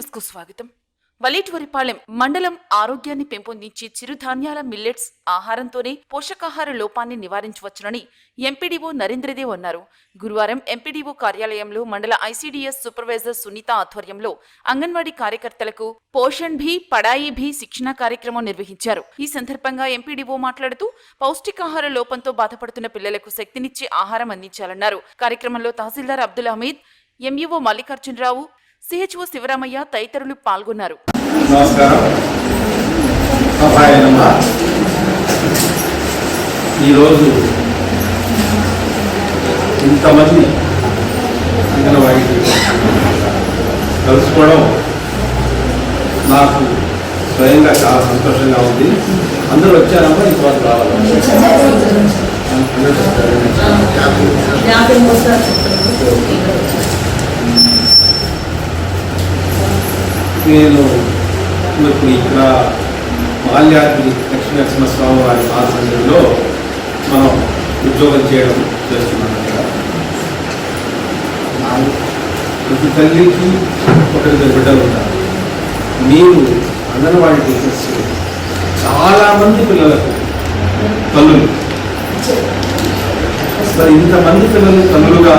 న్యూస్కు స్వాగతం. వలేటివరిపాలెం మండలం ఆరోగ్యాన్ని పెంపొందించి చిరుధాన్యాల మిల్లెట్స్ ఆహారంతోనే పోషకాహార లోపాన్ని నివారించవచ్చునని ఎంపీడీఓ నరేంద్రదేవ్ అన్నారు. గురువారం ఎంపీడీఓ కార్యాలయంలో మండల ఐసీడీఎస్ సూపర్వైజర్ సునీత ఆధ్వర్యంలో అంగన్వాడీ కార్యకర్తలకు పోషణ్ భీ పడాయి భీ శిక్షణ కార్యక్రమం నిర్వహించారు. ఈ సందర్భంగా ఎంపీడీఓ మాట్లాడుతూ పౌష్టికాహార లోపంతో బాధపడుతున్న పిల్లలకు శక్తినిచ్చే ఆహారం అందించాలన్నారు. కార్యక్రమంలో తహసీల్దార్ అబ్దుల్ హమీద్ ఎంఈఓ మల్లికార్జునరావు సిహెచ్ఓ శివరామయ్య తదితరులు పాల్గొన్నారు. ఈరోజు ఇంతమంది అంగన్వాడికి కలుసుకోవడం నాకు స్వయంగా చాలా సంతోషంగా ఉంది. అందరూ వచ్చారమ్మా ఇంతవరకు రావాలి. నేను ఇప్పుడు ఇక్కడ బాల్యాద్రి లక్ష్మీ నరసింహస్వామి వారి ఆధ్వర్యంలో మనం ఉద్యోగం చేయడం చేస్తున్నాం. ఇక్కడ ప్రతి తల్లికి ఒకరిద్దరు బిడ్డలు ఉంటారు మీరు అంగన్వాడీ టీచర్స్ చాలామంది పిల్లలకు తల్లులు. మరి ఇంతమంది పిల్లలు తల్లులుగా